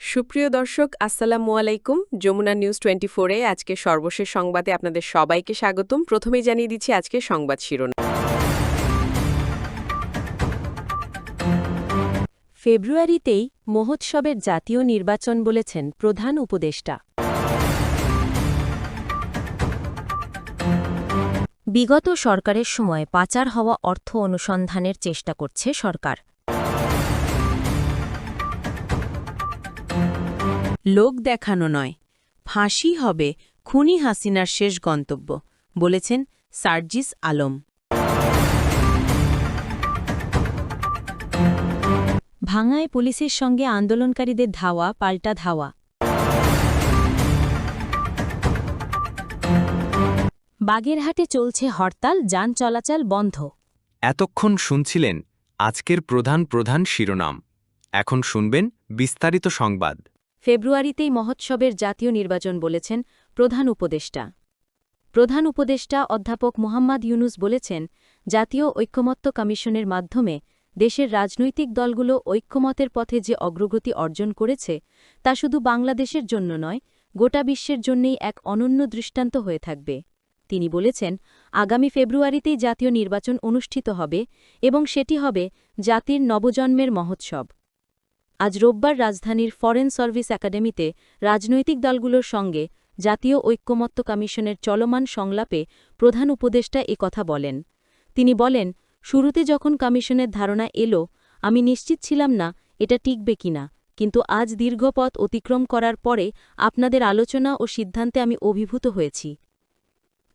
সুপ্রিয় দর্শক, আসসালামু আলাইকুম। যমুনা নিউজ টোয়েন্টি ফোরে আজকে সর্বশেষ সংবাদে আপনাদের সবাইকে স্বাগতম। প্রথমেই জানিয়ে দিচ্ছি আজকে সংবাদ শিরোনাম। ফেব্রুয়ারিতেই মহোৎসবের জাতীয় নির্বাচন বলেছেন প্রধান উপদেষ্টা। বিগত সরকারের সময় পাচার হওয়া অর্থ অনুসন্ধানের চেষ্টা করছে সরকার। লোক দেখানো নয় ফাঁসি হবে খুনি হাসিনার শেষ গন্তব্য বলেছেন সার্জিস আলম। ভাঙায় পুলিশের সঙ্গে আন্দোলনকারীদের ধাওয়া পাল্টা ধাওয়া। বাগেরহাটে চলছে হরতাল যান চলাচল বন্ধ। এতক্ষণ শুনছিলেন আজকের প্রধান প্রধান শিরোনাম। এখন শুনবেন বিস্তারিত সংবাদ। ফেব্রুয়ারিতেই মহোৎসবের জাতীয় নির্বাচন বলেছেন প্রধান উপদেষ্টা। প্রধান উপদেষ্টা অধ্যাপক মোহাম্মদ ইউনুস বলেছেন জাতীয় ঐক্যমত্য কমিশনের মাধ্যমে দেশের রাজনৈতিক দলগুলো ঐক্যমতের পথে যে অগ্রগতি অর্জন করেছে তা শুধু বাংলাদেশের জন্য নয় গোটা বিশ্বের জন্যেই এক অনন্য দৃষ্টান্ত হয়ে থাকবে। তিনি বলেছেন, আগামী ফেব্রুয়ারিতেই জাতীয় নির্বাচন অনুষ্ঠিত হবে এবং সেটি হবে জাতির নবজন্মের মহোৎসব। আজ রোববার রাজধানীর ফরেন সার্ভিস একাডেমিতে রাজনৈতিক দলগুলোর সঙ্গে জাতীয় ঐক্যমত্য কমিশনের চলমান সংলাপে প্রধান উপদেষ্টা কথা বলেন। তিনি বলেন, শুরুতে যখন কমিশনের ধারণা এলো, আমি নিশ্চিত ছিলাম না এটা টিকবে কিনা কিন্তু আজ দীর্ঘ পথ অতিক্রম করার পরে আপনাদের আলোচনা ও সিদ্ধান্তে আমি অভিভূত হয়েছি।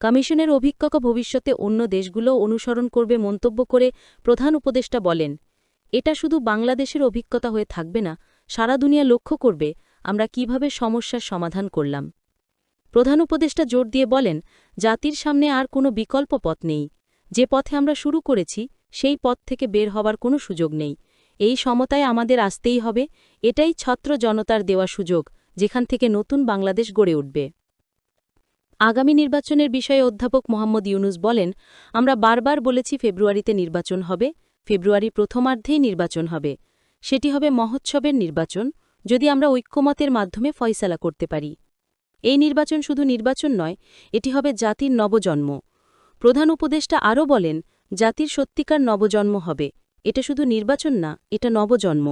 কমিশনের অভিজ্ঞতা ভবিষ্যতে অন্য দেশগুলো অনুসরণ করবে মন্তব্য করে প্রধান উপদেষ্টা বলেন, এটা শুধু বাংলাদেশের অভিজ্ঞতা হয়ে থাকবে না, সারা দুনিয়া লক্ষ্য করবে আমরা কীভাবে সমস্যার সমাধান করলাম। প্রধান উপদেষ্টা জোর দিয়ে বলেন, জাতির সামনে আর কোনো বিকল্প পথ নেই। যে পথে আমরা শুরু করেছি, সেই পথ থেকে বের হবার কোনো সুযোগ নেই। এই সমতায় আমাদের আসতেই হবে, এটাই ছত্র জনতার দেওয়া সুযোগ, যেখান থেকে নতুন বাংলাদেশ গড়ে উঠবে। আগামী নির্বাচনের বিষয়ে অধ্যাপক মোহাম্মদ ইউনুস বলেন, আমরা বারবার বলেছি ফেব্রুয়ারিতে নির্বাচন হবে, ফেব্রুয়ারি প্রথমার্ধেই নির্বাচন হবে। সেটি হবে মহোৎসবের নির্বাচন, যদি আমরা ঐক্যমতের মাধ্যমে ফয়সালা করতে পারি। এই নির্বাচন শুধু নির্বাচন নয়, এটি হবে জাতির নবজন্ম। প্রধান উপদেষ্টা আরও বলেন, জাতির সত্যিকার নবজন্ম হবে। এটা শুধু নির্বাচন না, এটা নবজন্ম।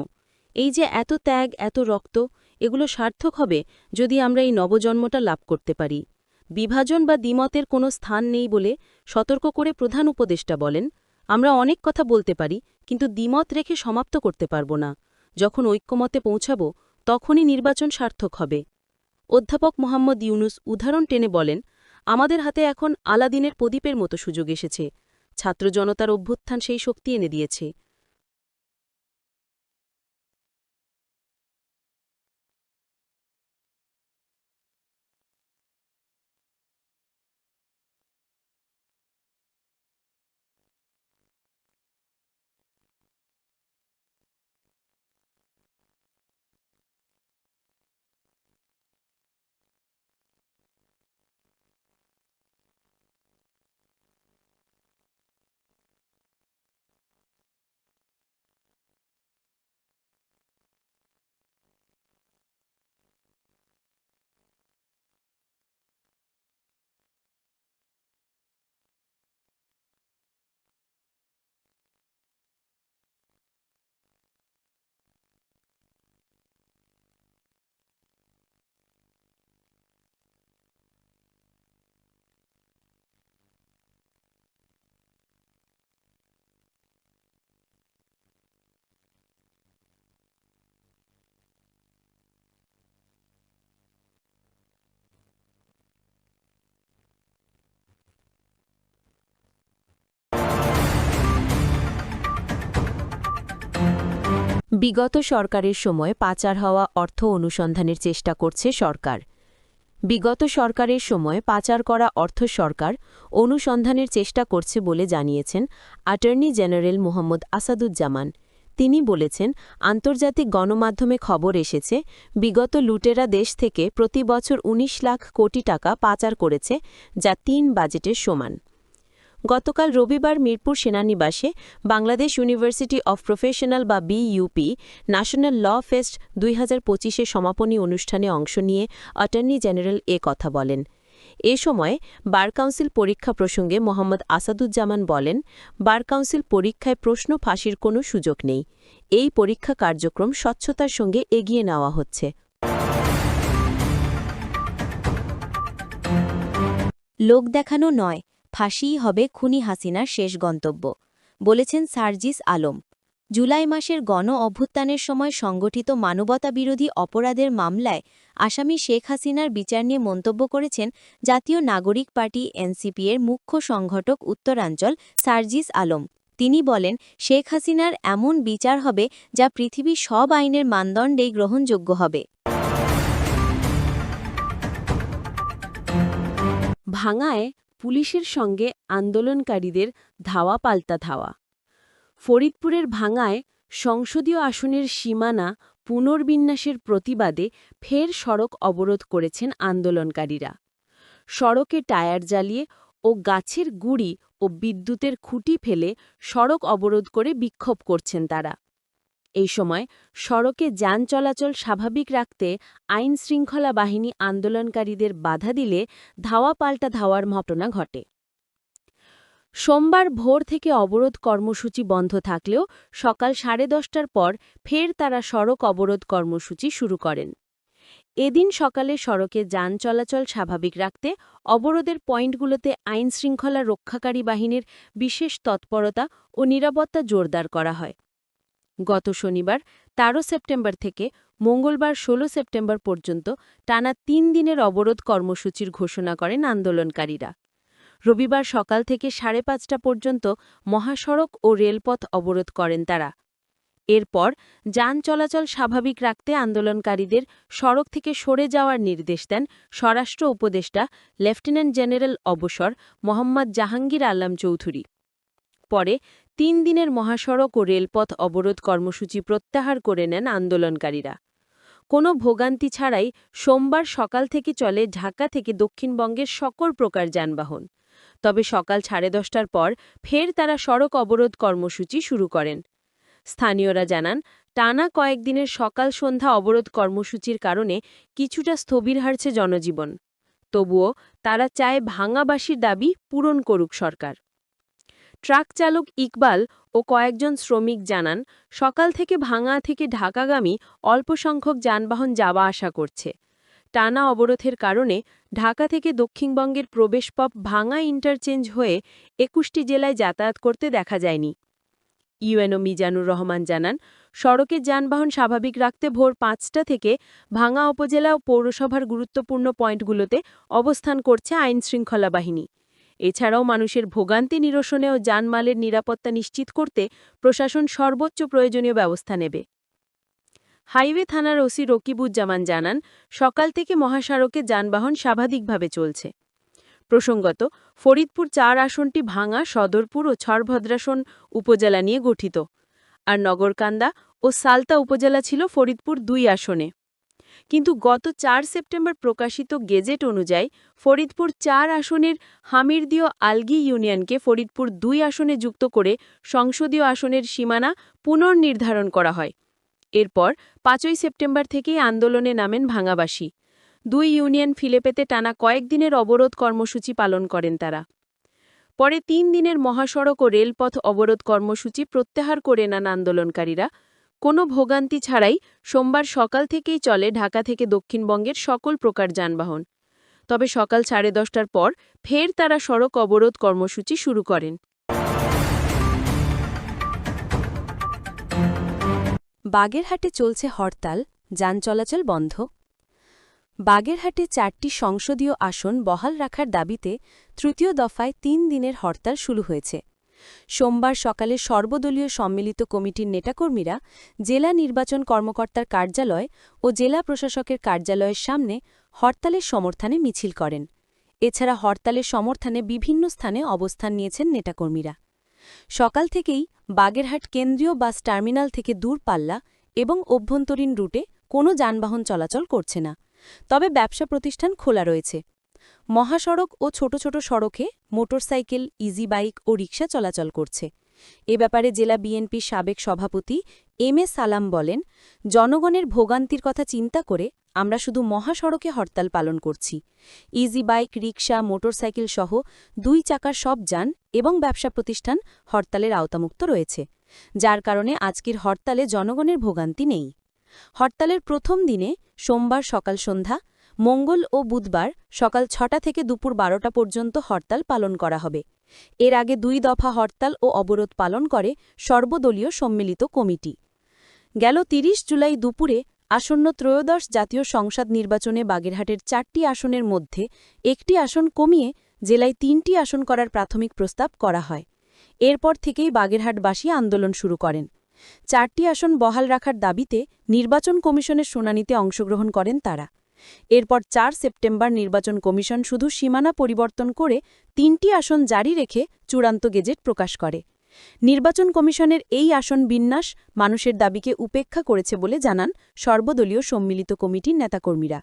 এই যে এত ত্যাগ, এত রক্ত, এগুলো সার্থক হবে যদি আমরা এই নবজন্মটা লাভ করতে পারি। বিভাজন বা দ্বিমতের কোনো স্থান নেই বলে সতর্ক করে প্রধান উপদেষ্টা বলেন, আমরা অনেক কথা বলতে পারি, কিন্তু দ্বিমত রেখে সমাপ্ত করতে পারব না। যখন ঐক্যমতে পৌঁছাব, তখনই নির্বাচন সার্থক হবে। অধ্যাপক মোহাম্মদ ইউনুস উদাহরণ টেনে বলেন, আমাদের হাতে এখন আলাদিনের প্রদীপের মতো সুযোগ এসেছে। ছাত্র জনতার অভ্যুত্থান সেই শক্তি এনে দিয়েছে। বিগত সরকারের সময় পাচার হওয়া অর্থ অনুসন্ধানের চেষ্টা করছে সরকার। বিগত সরকারের সময় পাচার করা অর্থ সরকার অনুসন্ধানের চেষ্টা করছে বলে জানিয়েছেন অ্যাটর্নি জেনারেল মোহাম্মদ আসাদুজ্জামান। তিনি বলেছেন, আন্তর্জাতিক গণমাধ্যমে খবর এসেছে, বিগত লুটেরা দেশ থেকে প্রতি বছর ১৯ লাখ কোটি টাকা পাচার করেছে, যা তিন বাজেটের সমান। গতকাল রবিবার মিরপুর সেনানিবাসে বাংলাদেশ ইউনিভার্সিটি অফ প্রফেশনাল বা বিইউপি ন্যাশনাল ল ফেস্ট দুই হাজার পঁচিশে সমাপনী অনুষ্ঠানে অংশ নিয়ে অ্যাটর্নি জেনারেল এ কথা বলেন। এ সময় বার কাউন্সিল পরীক্ষা প্রসঙ্গে মোহাম্মদ আসাদুজ্জামান বলেন, বার কাউন্সিল পরীক্ষায় প্রশ্ন ফাঁসির কোনো সুযোগ নেই। এই পরীক্ষা কার্যক্রম স্বচ্ছতার সঙ্গে এগিয়ে নেওয়া হচ্ছে। লোক দেখানো নয় ফাঁসিই হবে খুনি হাসিনার শেষ গন্তব্য, বলেছেন সার্জিস আলম। জুলাই মাসের গণ অভ্যুত্থানের সময় সংগঠিত মানবতাবিরোধী অপরাধের মামলায় আসামি শেখ হাসিনার বিচার নিয়ে মন্তব্য করেছেন জাতীয় নাগরিক পার্টি এনসিপি এর মুখ্য সংগঠক উত্তরাঞ্চল সার্জিস আলম। তিনি বলেন, শেখ হাসিনার এমন বিচার হবে যা পৃথিবীর সব আইনের মানদণ্ডেই গ্রহণযোগ্য হবে। ভাঙায় পুলিশের সঙ্গে আন্দোলনকারীদের ধাওয়া পাল্টা ধাওয়া। ফরিদপুরের ভাঙায় সংসদীয় আসনের সীমানা পুনর্বিন্যাসের প্রতিবাদে ফের সড়ক অবরোধ করেছেন আন্দোলনকারীরা। সড়কে টায়ার জ্বালিয়ে ও গাছের গুড়ি ও বিদ্যুতের খুঁটি ফেলে সড়ক অবরোধ করে বিক্ষোভ করছেন তারা। এই সময় সড়কে যান চলাচল স্বাভাবিক রাখতে আইন শৃঙ্খলা বাহিনী আন্দোলনকারীদের বাধা দিলে ধাওয়া পাল্টা ধাওয়ার ঘটনা ঘটে। সোমবার ভোর থেকে অবরোধ কর্মসূচি বন্ধ থাকলেও সকাল সাড়ে দশটার পর ফের তারা সড়ক অবরোধ কর্মসূচি শুরু করেন। এদিন সকালে সড়কে যান চলাচল স্বাভাবিক রাখতে অবরোধের পয়েন্টগুলোতে আইন শৃঙ্খলা রক্ষাকারী বাহিনীর বিশেষ তৎপরতা ও নিরাপত্তা জোরদার করা হয়। গত শনিবার ১৩ সেপ্টেম্বর থেকে মঙ্গলবার ১৬ সেপ্টেম্বর পর্যন্ত টানা তিন দিনের অবরোধ কর্মসূচির ঘোষণা করেন আন্দোলনকারীরা। রবিবার সকাল থেকে সাড়ে পাঁচটা পর্যন্ত মহাসড়ক ও রেলপথ অবরোধ করেন তারা। এরপর যান চলাচল স্বাভাবিক রাখতে আন্দোলনকারীদের সড়ক থেকে সরে যাওয়ার নির্দেশ দেন স্বরাষ্ট্র উপদেষ্টা লেফটেন্যান্ট জেনারেল অবসর মোহাম্মদ জাহাঙ্গীর আল্লাম চৌধুরী। পরে তিন দিনের মহাসড়ক ও রেলপথ অবরোধ কর্মসূচি প্রত্যাহার করে নেন আন্দোলনকারীরা। কোনো ভোগান্তি ছাড়াই সোমবার সকাল থেকে চলে ঢাকা থেকে দক্ষিণবঙ্গের সকল প্রকার যানবাহন। তবে সকাল সাড়ে দশটার পর ফের তারা সড়ক অবরোধ কর্মসূচি শুরু করেন। স্থানীয়রা জানান, টানা কয়েকদিনের সকাল সন্ধ্যা অবরোধ কর্মসূচির কারণে কিছুটা স্থবির হারছে জনজীবন। তবুও তারা চায় ভাঙাবাসীর দাবি পূরণ করুক সরকার। ট্রাক চালক ইকবাল ও কয়েকজন শ্রমিক জানান, সকাল থেকে ভাঙা থেকে ঢাকাগামী অল্প সংখ্যক যানবাহন যাওয়া আসা করছে। টানা অবরোধের কারণে ঢাকা থেকে দক্ষিণবঙ্গের প্রবেশপথ ভাঙা ইন্টারচেঞ্জ হয়ে একুশটি জেলায় যাতায়াত করতে দেখা যায়নি। ইউএনও মিজানুর রহমান জানান সড়কের যানবাহন স্বাভাবিক রাখতে ভোর পাঁচটা থেকে ভাঙা উপজেলা ও পৌরসভার গুরুত্বপূর্ণ পয়েন্টগুলোতে অবস্থান করছে আইনশৃঙ্খলা বাহিনী। এছাড়াও মানুষের ভোগান্তি নিরসনে ও যানমালের নিরাপত্তা নিশ্চিত করতে প্রশাসন সর্বোচ্চ প্রয়োজনীয় ব্যবস্থা নেবে। হাইওয়ে থানার ওসি রকিবুজ্জামান জানান, সকাল থেকে মহাসড়কে যানবাহন স্বাভাবিকভাবে চলছে। প্রসঙ্গত, ফরিদপুর চার আসনটি ভাঙা সদরপুর ও ছড়ভদ্রাসন উপজেলা নিয়ে গঠিত। আর নগরকান্দা ও সালতা উপজেলা ছিল ফরিদপুর দুই আসনে। কিন্তু গত চার সেপ্টেম্বর প্রকাশিত গেজেট অনুযায়ী ফরিদপুর চার আসনের হামিরদিও আলগি ইউনিয়নকে ফরিদপুর দুই আসনে যুক্ত করে সংসদীয় আসনের সীমানা পুনর্নির্ধারণ করা হয়। এরপর পাঁচই সেপ্টেম্বর থেকেই আন্দোলনে নামেন ভাঙাবাসী। দুই ইউনিয়ন ফিলে পেতে টানা কয়েকদিনের অবরোধ কর্মসূচি পালন করেন তারা। পরে তিন দিনের মহাসড়ক ও রেলপথ অবরোধ কর্মসূচি প্রত্যাহার করে নেন আন্দোলনকারীরা। কোনো ভোগান্তি ছাড়াই সোমবার সকাল থেকেই চলে ঢাকা থেকে দক্ষিণবঙ্গের সকল প্রকার যানবাহন। তবে সকাল সাড়ে দশটার পর ফের তারা সড়ক অবরোধ কর্মসূচি শুরু করেন। বাগেরহাটে চলছে হরতাল, যান চলাচল বন্ধ। বাগেরহাটে চারটি সংসদীয় আসন বহাল রাখার দাবিতে তৃতীয় দফায় তিন দিনের হরতাল শুরু হয়েছে। সোমবার সকালে সর্বদলীয় সম্মিলিত কমিটির নেতাকর্মীরা জেলা নির্বাচন কর্মকর্তার কার্যালয় ও জেলা প্রশাসকের কার্যালয়ের সামনে হরতালের সমর্থনে মিছিল করেন। এছাড়া হরতালের সমর্থনে বিভিন্ন স্থানে অবস্থান নিয়েছেন নেতাকর্মীরা। সকাল থেকেই বাগেরহাট কেন্দ্রীয় বাস টার্মিনাল থেকে দূরপাল্লা এবং অভ্যন্তরীণ রুটে কোনো যানবাহন চলাচল করছে না। তবে ব্যবসা প্রতিষ্ঠান খোলা রয়েছে। মহাসড়ক ও ছোট ছোট সড়কে মোটরসাইকেল ইজি বাইক ও রিকশা চলাচল করছে। এ ব্যাপারে জেলা বিএনপির সাবেক সভাপতি এম এ সালাম বলেন, জনগণের ভোগান্তির কথা চিন্তা করে আমরা শুধু মহাসড়কে হরতাল পালন করছি। ইজি বাইক রিকশা, মোটরসাইকেল সহ দুই চাকার সব যান এবং ব্যবসা প্রতিষ্ঠান হরতালের আওতামুক্ত রয়েছে, যার কারণে আজকের হরতালে জনগণের ভোগান্তি নেই। হরতালের প্রথম দিনে সোমবার সকাল সন্ধ্যা মঙ্গল ও বুধবার সকাল ছটা থেকে দুপুর বারোটা পর্যন্ত হরতাল পালন করা হবে। এর আগে দুই দফা হরতাল ও অবরোধ পালন করে সর্বদলীয় সম্মিলিত কমিটি। গেল ৩০ জুলাই দুপুরে আসন্ন ত্রয়োদশ জাতীয় সংসদ নির্বাচনে বাগেরহাটের চারটি আসনের মধ্যে একটি আসন কমিয়ে জেলায় তিনটি আসন করার প্রাথমিক প্রস্তাব করা হয়। এরপর থেকেই বাগেরহাটবাসী আন্দোলন শুরু করেন। চারটি আসন বহাল রাখার দাবিতে নির্বাচন কমিশনের শুনানিতে অংশগ্রহণ করেন তারা। এরপর চার সেপ্টেম্বর নির্বাচন কমিশন শুধু সীমানা পরিবর্তন করে তিনটি আসন জারি রেখে চূড়ান্ত গেজেট প্রকাশ করে। নির্বাচন কমিশনের এই আসন বিন্যাস মানুষের দাবিকে উপেক্ষা করেছে বলে জানান সর্বদলীয় সম্মিলিত কমিটির নেতাকর্মীরা।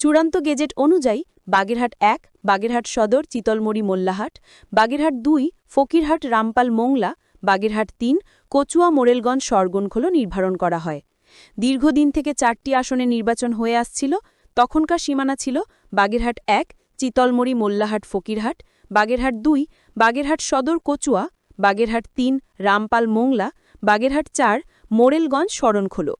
চূড়ান্ত গেজেট অনুযায়ী বাগেরহাট এক, বাগেরহাট সদর, চিতলমড়ি মোল্লাহাট, বাগেরহাট দুই, ফকিরহাট রামপাল মোংলা, বাগেরহাট তিন, কচুয়া মোরেলগঞ্জ সরগনখোলো নির্ধারণ করা হয়। দীর্ঘদিন থেকে চারটি আসনে নির্বাচন হয়ে আসছিল তখনকার সীমানা ছিল বাগেরহাট এক, চিতলমড়ি মোল্লাহাট ফকিরহাট, বাগেরহাট দুই, বাগেরহাট সদর কচুয়া, বাগেরহাট তিন, রামপাল মোংলা, বাগেরহাট চার, মোরেলগঞ্জ শরণখোলো।